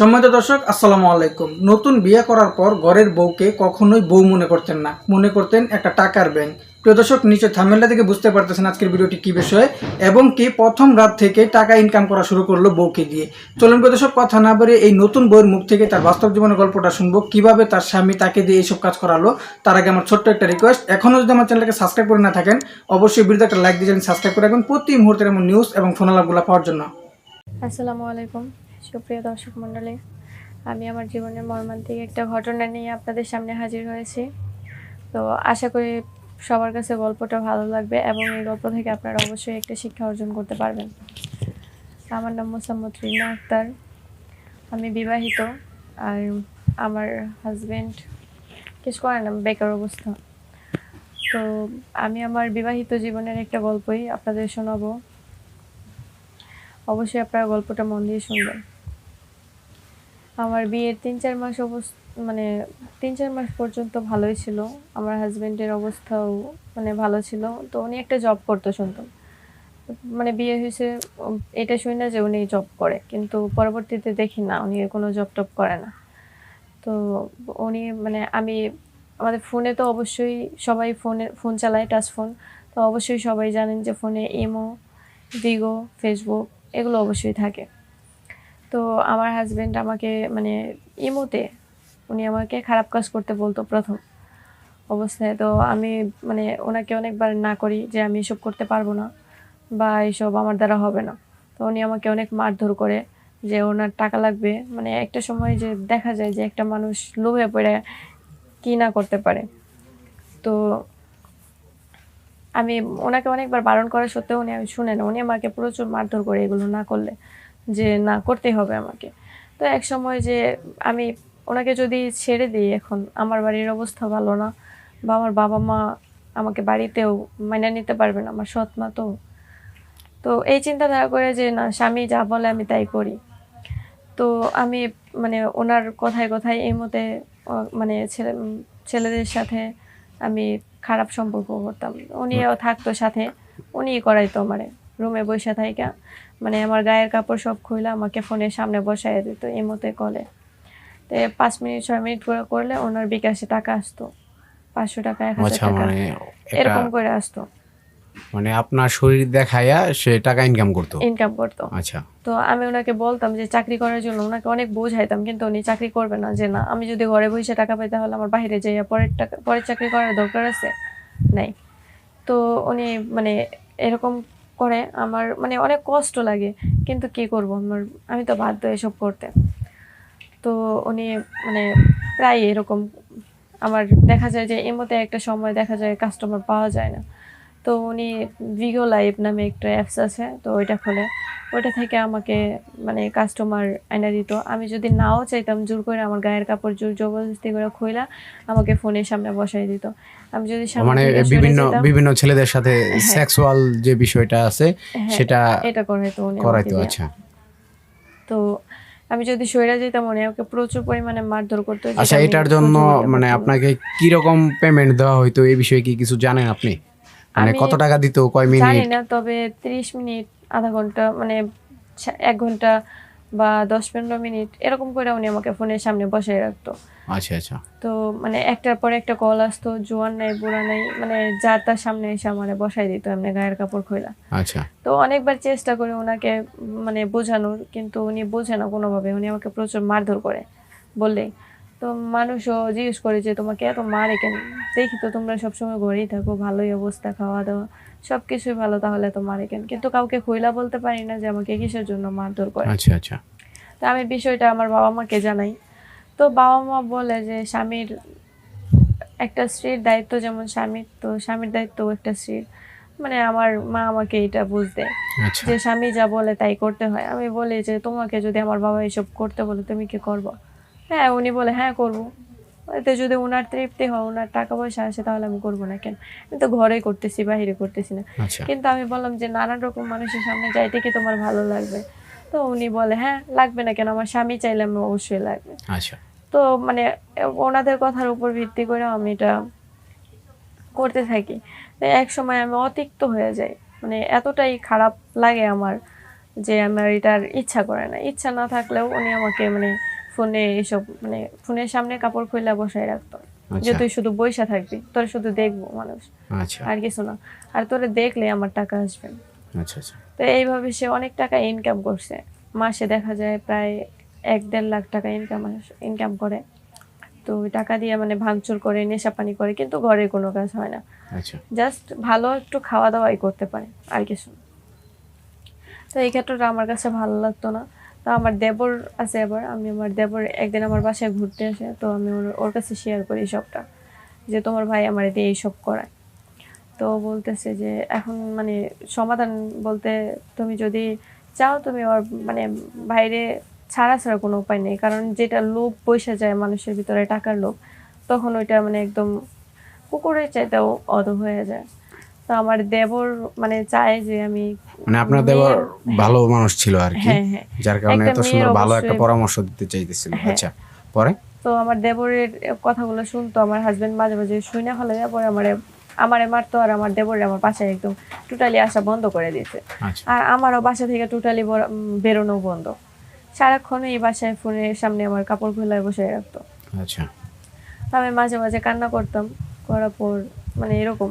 সম্মানিত দর্শক, আসসালামু আলাইকুম। নতুন বিয়ে করার পর ঘরের বউকে কখনোই বউ মনে করতেন না। মনে করতেন একটা টাকার ব্যাংক। প্রিয় দর্শক নিচে থামেলটা থেকে বুঝতে পারতেছেন আজকের ভিডিওটি কি বিষয়ে এবং কি প্রথম রাত থেকে টাকা ইনকাম করা শুরু করল বউকে দিয়ে। চলুন প্রিয় দর্শক, কথা না বলে এই নতুন বউয়ের মুখ থেকে তার বাস্তব জীবনের গল্পটা শুনব। কীভাবে তার স্বামী তাকে দিয়ে এইসব কাজ করালো, তার আগে আমার ছোট্ট একটা রিকোয়েস্ট এখনও যদি আমার চ্যানেলকে সাবস্ক্রাইব করে না থাকেন, অবশ্যই ভিডিওতে একটা লাইক দিয়ে সাবস্ক্রাইব করে রাখবেন। প্রতি মুহূর্তের এমন নিউজ এবং ফোন আলাপগুলো পাওয়ার জন্য। আসসালামু আলাইকুম। সুপ্রিয় দর্শক মণ্ডলী, আমি আমার জীবনের মর্মান্তিক একটা ঘটনা নিয়ে আপনাদের সামনে হাজির হয়েছি। তো আশা করি সবার কাছে গল্পটা ভালো লাগবে এবং এই গল্প থেকে আপনারা অবশ্যই একটা শিক্ষা অর্জন করতে পারবেন। আমার নাম মোসাম্মদ রিনা আক্তার। আমি বিবাহিত আর আমার হাজব্যান্ড কিছু করে না, বেকার অবস্থা। তো আমি আমার বিবাহিত জীবনের একটা গল্পই আপনাদের শোনাবো। অবশ্যই আপনারা গল্পটা মন দিয়ে শুনবেন। আমার বিয়ের তিন, চার মাস অবস্থা মানে তিন, চার মাস পর্যন্ত ভালোই ছিল। আমার হাজব্যান্ডের অবস্থাও মানে ভালো ছিল। তো উনি একটা জব করতো শুনতাম। মানে বিয়ে হয়েছে, এটা শুনি না যে উনি জব করে। কিন্তু পরবর্তীতে দেখি না, উনি কোনো জব টব করে না। তো উনি মানে আমি, আমাদের ফোনে তো অবশ্যই সবাই ফোনে ফোন চালায় টাচ ফোন তো অবশ্যই সবাই জানেন যে ফোনে ইমো ভিগো ফেসবুক এগুলো অবশ্যই থাকে। তো আমার হাজব্যান্ড আমাকে মানে ইমোতে উনি আমাকে খারাপ কাজ করতে বলতো প্রথম অবস্থায়। তো আমি মানে ওনাকে অনেকবার না করি যে আমি এসব করতে পারব না বা এসব আমার দ্বারা হবে না। তো উনি আমাকে অনেক মারধর করে যে ওনার টাকা লাগবে। মানে একটা সময় যে দেখা যায় যে একটা মানুষ লোভে পড়ে কি না করতে পারে। তো আমি ওনাকে অনেকবার বারণ করা সত্ত্বেও উনি আমি শুনে না। উনি আমাকে প্রচুর মারধর করে এগুলো না করলে। যে না করতে হবে আমাকে। তো এক সময় যে আমি ওনাকে যদি ছেড়ে দিই এখন, আমার বাড়ির অবস্থা ভালো না বা আমার বাবা মা আমাকে বাড়িতেও মাইনে নিতে পারবে না, আমার সৎ মা তো। তো এই চিন্তাধারা করে যে না, স্বামী যা বলে আমি তাই করি। তো আমি মানে ওনার কথায় কথায় এই মতে মানে ছেলে, ছেলেদের সাথে আমি খারাপ সম্পর্ক করতাম। উনিও থাকতো সাথে, উনিই করাইতো আমারে, রুমে বসে থাইকা। মানে আমার গায়ের কাপড় সব খুলে আমাকে ফোনের সামনে বসাই দিত এই মতে কলে। তো পাঁচ মিনিট ছয় মিনিট করে করলে ওনার বিকাশে টাকা আসতো। পাঁচশো টাকা এক হাজার আচ্ছা টাকা। মানে এরকম করে আসতো। মানে আপনার শরীর দেখাইয়া সে টাকা ইনকাম করতো? ইনকাম করতো। আচ্ছা। তো আমি ওনাকে বলতাম যে চাকরি করার জন্য ওনাকে অনেক বোঝাইতাম কিন্তু উনি চাকরি করবে না। যে না আমি যদি ঘরে বসে টাকা পাই তাহলে আমার বাইরে যাইয়া পরের টাকা পরের চাকরি করার দরকার আছে? নাই। তো উনি মানে এরকম করে আমার মানে অনেক কষ্ট লাগে। কিন্তু কি করব? আমার, আমি তো বাধ্য এসব করতে। তো উনি মানে প্রায় এরকম আমার দেখা যায় যে মধ্যে একটা সময় দেখা যায় কাস্টমার পাওয়া যায় না। তো উনি ভিগো লাইভ নামে একটা অ্যাপস আছে, তো ওইটা খোলে। ওইটা থেকে আমাকে মানে কাস্টমার এনে দিত। আমি যদি নাও চাইতাম জোর করে আমার গায়ের কাপড় জোর জবরদস্তি করে খুইলা আমাকে ফোনের সামনে বসাই দিত। আমি যদি মানে বিভিন্ন বিভিন্ন ছেলেদের সাথে সেক্সুয়াল যে বিষয়টা আছে হ্যাঁ, সেটা এটা করাইতো উনি করাইতো আচ্ছা। তো আমি যদি সরে যেতাম উনি আমাকে প্রচুর পরিমাণে মারধর করতো। আচ্ছা এটার জন্য মানে আপনাকে কি রকম পেমেন্ট দেওয়া হইতো? এই বিষয়ে কি কিছু জানেন আপনি? মানে কত টাকা দিত? কয় মিনিট? জানি না তবে তিরিশ মিনিট আধা ঘণ্টা মানে এক ঘণ্টা বা দশ পনেরো মিনিট এরকম করে উনি আমাকে ফোনের সামনে বসাই রাখতো। আচ্ছা আচ্ছা। তো মানে একটার পর একটা কল আসতো জোয়ান নাই বুড়া নাই মানে যার তার সামনে এসে আমার বসাই দিত এমনি গায়ের কাপড় খোলা আচ্ছা। তো অনেকবার চেষ্টা করে ওনাকে মানে বোঝানোর কিন্তু উনি বোঝে না কোনোভাবে উনি আমাকে প্রচুর মারধর করে বললেই। তো মানুষও জিজ্ঞেস করে যে তোমাকে এত মারে কেন? দেখি তো তোমরা সবসময় ঘরেই থাকো ভালোই অবস্থা খাওয়া দাওয়া সব কিছুই ভালো তাহলে তো মারে কেন? কিন্তু কাউকে খুইলা বলতে পারি না যে আমাকে কিসের জন্য মারধর করে? আচ্ছা আচ্ছা। তো আমি বিষয়টা আমার বাবা মাকে জানাই। তো বাবা মা বলে যে স্বামীর একটা স্ত্রীর দায়িত্ব যেমন স্বামীর তো স্বামীর দায়িত্ব একটা স্ত্রীর। মানে আমার মা আমাকে এটা বুঝতে আচ্ছা। যে স্বামী যা বলে তাই করতে হয়। আমি বলি যে তোমাকে যদি আমার বাবা এসব করতে বলে তুমি কি করব? হ্যাঁ উনি বলে হ্যাঁ করব। এতে যদি ওনার তৃপ্তি হয় ওনার টাকা পয়সা আসে তাহলে আমি করব না কেন? আমি তো ঘরেই করতেছি বাহিরে করতেছি না। আচ্ছা। কিন্তু আমি বললাম যে নানান রকম মানুষের সামনে যাইতে কি তোমার ভালো লাগবে? তো উনি বলে হ্যাঁ লাগবে না কেন? আমার স্বামী চাইলে আমি অবশ্যই লাগবে। আচ্ছা। তো মানে ওনাদের কথার উপর ভিত্তি করে আমি এটা করতে থাকি। এক সময় আমি অতিক্ত হয়ে যাই। মানে এতটাই খারাপ লাগে আমার যে আমার এটার ইচ্ছা করে না। ইচ্ছা না থাকলেও উনি আমাকে মানে ফোনে এসব মানে ফোনের সামনে কাপড় খুলে বসায় রাখতো। যে আচ্ছা তুই শুধু বইসা থাকবি তোর শুধু দেখব মানুষ। আচ্ছা। আর কিছু না। আর তোরে দেখলে আমার টাকা আসবে। আচ্ছা তো এইভাবে সে অনেক টাকা ইনকাম করছে। মাসে দেখা যায় প্রায় এক দেড় লাখ টাকা ইনকাম ইনকাম করে। তো টাকা দিয়ে মানে ভাঙচুর করে নেশা পানি করে কিন্তু ঘরে কোনো কাজ হয় না। জাস্ট ভালো একটু খাওয়া দাওয়াই করতে পারে আর কিছু তো এই ক্ষেত্রটা আমার কাছে ভালো লাগতো না। তো আমার দেবর আছে এবার, আমি আমার দেবর একদিন আমার বাসায় ঘুরতে আসে তো আমি ওর- কাছে শেয়ার করি সবটা, যে তোমার ভাই আমার দিয়ে এইসব করায়। তো বলতেছে যে, এখন মানে সমাধান বলতে তুমি যদি চাও, তুমি ওর মানে বাইরে ছাড়া ছাড়া কোনো উপায় নেই। কারণ যেটা লোভ পয়সা যায় মানুষের ভিতরে টাকার লোভ, তখন ওইটা মানে একদম কুকুরের চাইতেও অধ হয়ে যায়। তো আমার দেবর মানে চায় যে আমি মানে আপনার মেয়ের- ভালো মানুষ ছিল আর কি হ্যাঁ হ্যাঁ। যার কারণে এত সুন্দর ভালো একটা পরামর্শ দিতে চাইতেছিল। হ্যাঁ। আচ্ছা পরে? তো আমার দেবরের কথাগুলো শুনতো আমার হাজবেন্ড মাঝে মাঝে শুনে ফেলে পরে আমার আমারে মারতো আর আমার দেবরে আমার বাসায় একদম টোটালি আসা বন্ধ করে দিয়েছে। আচ্ছা। আর আমারও বাসা থেকে টোটালি বেরোনো বন্ধ। সারাক্ষণ এই বাসায় ফোনের সামনে আমার কাপড় খোলায় বসে রাখতো আচ্ছা। আমি মাঝে মাঝে কান্না করতাম করার পর মানে এরকম।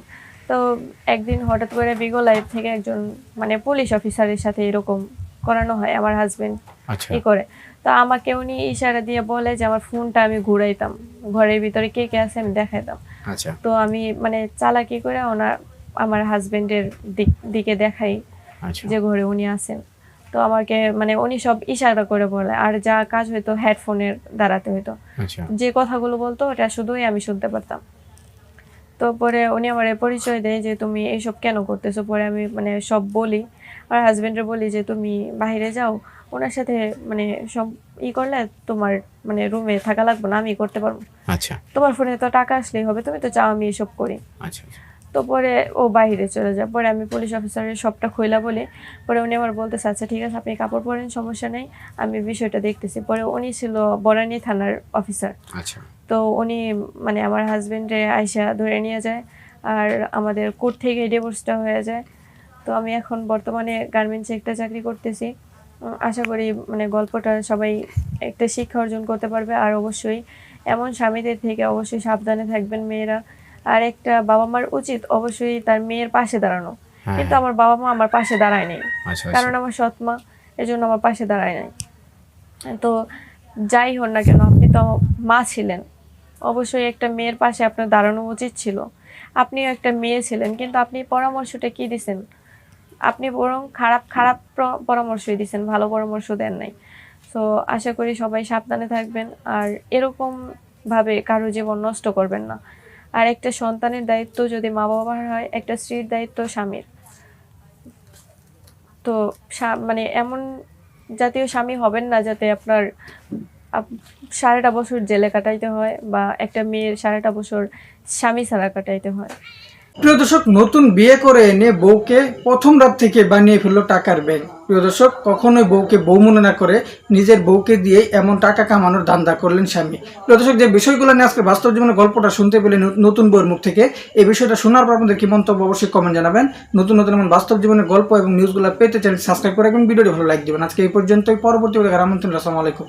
তো একদিন হঠাৎ করে বিগো লাইফ থেকে একজন মানে পুলিশ অফিসারের সাথে এরকম করানো হয় আমার হাজবেন্ড আচ্ছা। ই করে। তো আমাকে উনি ইশারা দিয়ে বলে যে আমার ফোনটা আমি ঘুরাইতাম। ঘরের ভিতরে কে কে আছে আমি দেখাইতাম। আচ্ছা। তো আমি মানে চালাকি করে ওনার আমার হাজবেন্ডের দিক দিকে দেখাই আচ্ছা। যে ঘরে উনি আছেন। তো আমাকে মানে উনি সব ইশারা করে বলে আর যা কাজ হইতো হেডফোনের দ্বারাতে হইতো। যে কথাগুলো বলতো ওটা শুধুই আমি শুনতে পারতাম। তো পরে উনি আমার পরিচয় দেয় যে তুমি এইসব কেন করতেছো? পরে আমি মানে সব বলি। আমার হাজবেন্ডের বলি যে তুমি বাইরে যাও। ওনার সাথে মানে সব ই করলে তোমার মানে রুমে থাকা লাগবে না আমি করতে পারব। আচ্ছা। তোমার ফোনে তো টাকা আসলেই হবে তুমি তো চাও আমি এসব করি। আচ্ছা আচ্ছা। তো পরে ও বাইরে চলে যায়। পরে আমি পুলিশ অফিসারের সবটা খোলা বলি। পরে উনি আমার বলতেছে আচ্ছা ঠিক আছে আপনি কাপড় পরেন সমস্যা নেই আমি বিষয়টা দেখতেছি। পরে উনি ছিল বরানি থানার অফিসার আচ্ছা। তো উনি মানে আমার হাজবেন্ডে আয়সা ধরে নিয়ে যায় আর আমাদের কোর্ট থেকে ডিভোর্সটা হয়ে যায়। তো আমি এখন বর্তমানে গার্মেন্টসে একটা চাকরি করতেছি। আশা করি মানে গল্পটা সবাই একটা শিক্ষা অর্জন করতে পারবে আর অবশ্যই এমন স্বামীদের থেকে অবশ্যই সাবধানে থাকবেন মেয়েরা। আর একটা বাবা মার উচিত অবশ্যই তার মেয়ের পাশে দাঁড়ানো। হ্যাঁ কিন্তু আমার বাবা মা আমার পাশে দাঁড়ায় নেই। আচ্ছা কারণ আচ্ছা আমার সৎ মা এজন্য আমার পাশে দাঁড়ায় নাই। তো যাই হন না কেন আপনি তো মা ছিলেন। অবশ্যই একটা মেয়ের পাশে আপনার দাঁড়ানো উচিত ছিল। আপনিও একটা মেয়ে ছিলেন, কিন্তু আপনি পরামর্শটা কি দিছেন? আপনি বরং খারাপ খারাপ পরামর্শই দিছেন, ভালো পরামর্শ দেন নাই। তো আশা করি সবাই সাবধানে থাকবেন, আর এরকম ভাবে কারও জীবন নষ্ট করবেন না। আর একটা সন্তানের দায়িত্ব যদি মা বাবার হয়, একটা স্ত্রীর দায়িত্ব স্বামীর। তো মানে এমন জাতীয় স্বামী হবেন না যাতে আপনার আপ- সারাটা বছর জেলে কাটাইতে হয় বা একটা মেয়ের সারাটা বছর স্বামী ছাড়া কাটাইতে হয়। প্রিয় দর্শক, নতুন বিয়ে করে এনে বউকে প্রথম রাত থেকে বানিয়ে ফেলল টাকার ব্যাংক প্রিয় দর্শক, কখনোই বউকে বউ মনে না করে নিজের বউকে দিয়ে এমন টাকা কামানোর ধান্দা করলেন স্বামী। প্রিয় দর্শক, যে বিষয়গুলো নিয়ে আজকে বাস্তব জীবনে গল্পটা শুনতে পেলে নতুন বউয়ের মুখ থেকে, এই বিষয়টা শোনার পর আপনাদের কি মন্তব্য অবশ্যই কমেন্ট জানাবেন। নতুন নতুন এমন বাস্তব জীবনের গল্প এবং নিউজগুলো পেতে চ্যানেল সাবস্ক্রাইব করে এবং ভিডিওটি ভালো লাইক দিবেন। আজকে এই পর্যন্তই। পরবর্তী আমন্ত্রণ আসসালামু আলাইকুম।